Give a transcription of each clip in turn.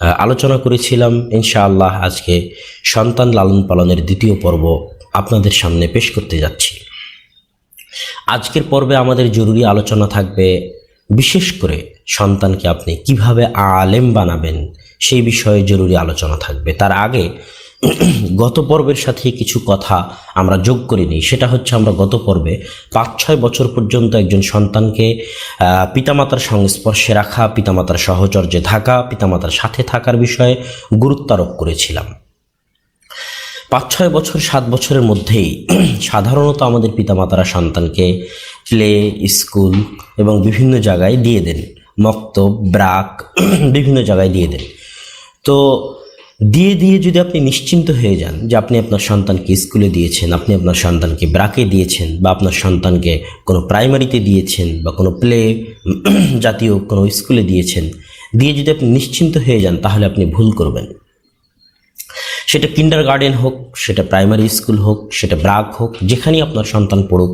আলোচনা করেছিলাম, ইনশাআল্লাহ আজকে সন্তান লালন পালনের দ্বিতীয় পর্ব আপনাদের সামনে পেশ করতে যাচ্ছি। আজকের পর্বে আমাদের জরুরি আলোচনা থাকবে বিশেষ করে সন্তানকে আপনি কীভাবে আলেম বানাবেন সেই বিষয়ে জরুরি আলোচনা থাকবে। তার আগে গত পর্বের সাথে কিছু কথা আমরা যোগ করে নিই। সেটা হচ্ছে আমরা গত পর্বে পাঁচ, ছয় বছর পর্যন্ত একজন সন্তানকে পিতামাতার সংস্পর্শে রাখা, পিতামাতার সহচর্যে থাকা, পিতামাতার সাথে থাকার বিষয়ে গুরুত্ব আরোপ করেছিলাম। পাঁচ, ছয় বছর, সাত বছরের মধ্যেই সাধারণত আমাদের পিতামাতারা সন্তানকে প্লে, স্কুল এবং বিভিন্ন জায়গায় দিয়ে দেন। মক্তব, ব্রাক বিভিন্ন জায়গায় দিয়ে দেন। তো দিয়ে দিয়ে যদি আপনি নিশ্চিন্ত হয়ে যান যে আপনি আপনার সন্তানকে স্কুলে দিয়েছেন, আপনি আপনার সন্তানকে ব্রাকে দিয়েছেন বা আপনার সন্তানকে কোনো প্রাইমারিতে দিয়েছেন বা কোনো প্লে জাতীয় কোনো স্কুলে দিয়েছেন, দিয়ে যদি আপনি নিশ্চিন্ত হয়ে যান তাহলে আপনি ভুল করবেন। সেটা কিন্ডার গার্ডেন হোক, সেটা প্রাইমারি স্কুল হোক, সেটা ব্রাক হোক, যেখানেই আপনার সন্তান পড়ুক,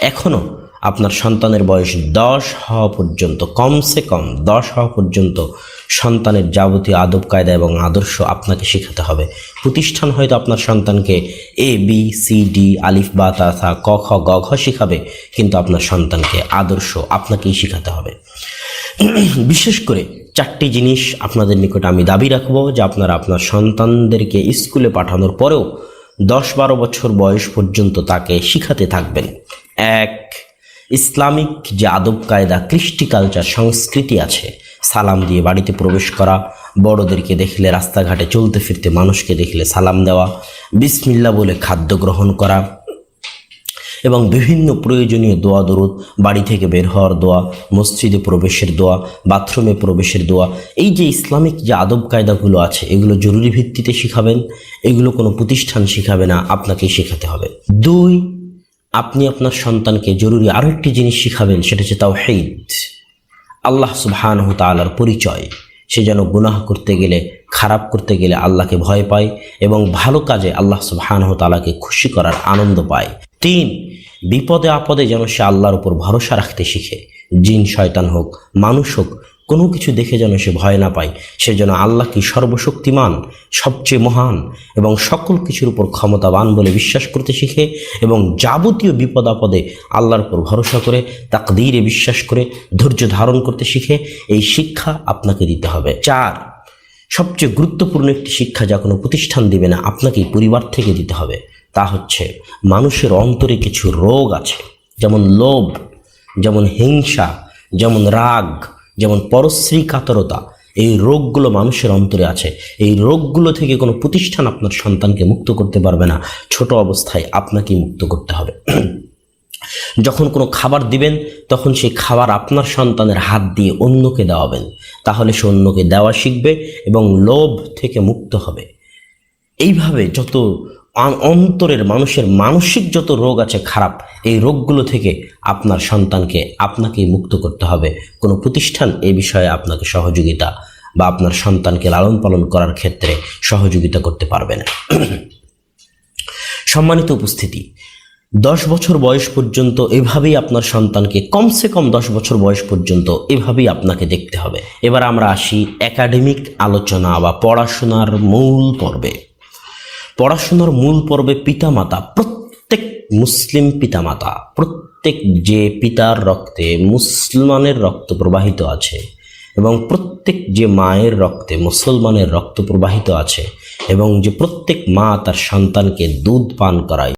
এখনও আপনার সন্তানের বয়স দশ হওয়া পর্যন্ত, কমসে কম দশ হওয়া পর্যন্ত সন্তানের যাবতীয় আদব, কায়দা এবং আদর্শ আপনাকে শেখাতে হবে। প্রতিষ্ঠান হয়তো আপনার সন্তানকে এ বি সি ডি আলিফ, বা, তা ক, খ, গ, ঘ শেখাবে, কিন্তু আপনার সন্তানকে আদর্শ আপনাকেই শেখাতে হবে। বিশেষ করে চারটি জিনিস আপনাদের নিকট আমি দাবি রাখব, যে আপনারা আপনার সন্তানদেরকে স্কুলে পাঠানোর পরেও দশ বারো বছর বয়স পর্যন্ত তাকে শিখাতে থাকবেন। এক ইসলামিক যে আদব কায়দা, কৃষ্টি কালচার সংস্কৃতি আছে, সালাম দিয়ে বাড়িতে প্রবেশ করা, বড়দেরকে দেখলে রাস্তাঘাটে চলতে ফিরতে মানুষকে দেখলে সালাম দেওয়া, বিসমিল্লা বলে খাদ্য গ্রহণ করা এবং বিভিন্ন প্রয়োজনীয় দোয়া দরুদ, বাড়ি থেকে বের হওয়ার দোয়া, মসজিদে প্রবেশের দোয়া, বাথরুমে প্রবেশের দোয়া, এই যে ইসলামিক যে আদব কায়দাগুলো আছে, এগুলো জরুরি ভিত্তিতে শিখাবেন, এগুলো কোনো প্রতিষ্ঠান শিখাবে না, আপনাকেই শেখাতে হবে। দুই আপনি আপনার সন্তানকে জরুরি আরও একটি জিনিস শিখাবেন, সেটা হচ্ছে তাও হেইদ আল্লাহ সুবহানহ তালার পরিচয়, সে যেন গুনাহ করতে গেলে, খারাপ করতে গেলে আল্লাহকে ভয় পায় এবং ভালো কাজে আল্লাহ সুবহানহ তালাকে খুশি করার আনন্দ পায়। তিন, বিপদে আপদে যেন সে আল্লাহর উপর ভরসা রাখতে শিখে। জিন, শয়তান হোক, মানুষ হোক কোনো কিছু দেখে যেন সে ভয় না পায়, সে যেন আল্লাহ কি সর্বশক্তিমান, সবচেয়ে মহান এবং সকল কিছুর উপর ক্ষমতাবান বলে বিশ্বাস করতে শিখে এবং যাবতীয় বিপদ আপদে আল্লাহর উপর ভরসা করে, তাকদীরে বিশ্বাস করে, ধৈর্য ধারণ করতে শিখে, এই শিক্ষা আপনাকে দিতে হবে। চার, সবচেয়ে গুরুত্বপূর্ণ একটি শিক্ষা যা কোনো প্রতিষ্ঠান দিবে না আপনাকেই পরিবার থেকে দিতে হবে। তা হচ্ছে, মানুষের অন্তরে কিছু রোগ আছে, যেমন লোভ, যেমন হিংসা, যেমন রাগ যেমন পরশ্রী কাতরতা এই রোগগুলো মানুষের অন্তরে আছে। এই রোগগুলো থেকে কোনো প্রতিষ্ঠান আপনার সন্তানকে মুক্ত করতে পারবে না। ছোট অবস্থায় আপনাকেই মুক্ত করতে হবে। যখন কোনো খাবার দিবেন, তখন সেই খাবার আপনার সন্তানের হাত দিয়ে অন্যকে দেওয়াবেন। তাহলে সে অন্যকে দেওয়া শিখবে এবং লোভ থেকে মুক্ত হবে। এইভাবে যত অন্তরের মানুষের মানসিক যত রোগ আছে খারাপ, এই রোগগুলো থেকে আপনার সন্তানকে আপনাকেই মুক্ত করতে হবে। কোনো প্রতিষ্ঠান এ বিষয়ে আপনাকে সহযোগিতা বা আপনার সন্তানকে লালন পালন করার ক্ষেত্রে সহযোগিতা করতে পারবে না। সম্মানিত উপস্থিতি, দশ বছর বয়স পর্যন্ত এভাবেই আপনার সন্তানকে কমসে কম দশ বছর বয়স পর্যন্ত এভাবেই আপনাকে দেখতে হবে। এবার আমরা আসি একাডেমিক আলোচনা বা পড়াশোনার মূল পর্বে। পড়াশোনার মূল পর্বে পিতামাতা, প্রত্যেক মুসলিম পিতামাতা, প্রত্যেক যে পিতার রক্তে মুসলমানের রক্ত প্রবাহিত আছে এবং প্রত্যেক যে মায়ের রক্তে মুসলমানের রক্ত প্রবাহিত আছে এবং যে প্রত্যেক মা তার সন্তানকে দুধ পান করায়।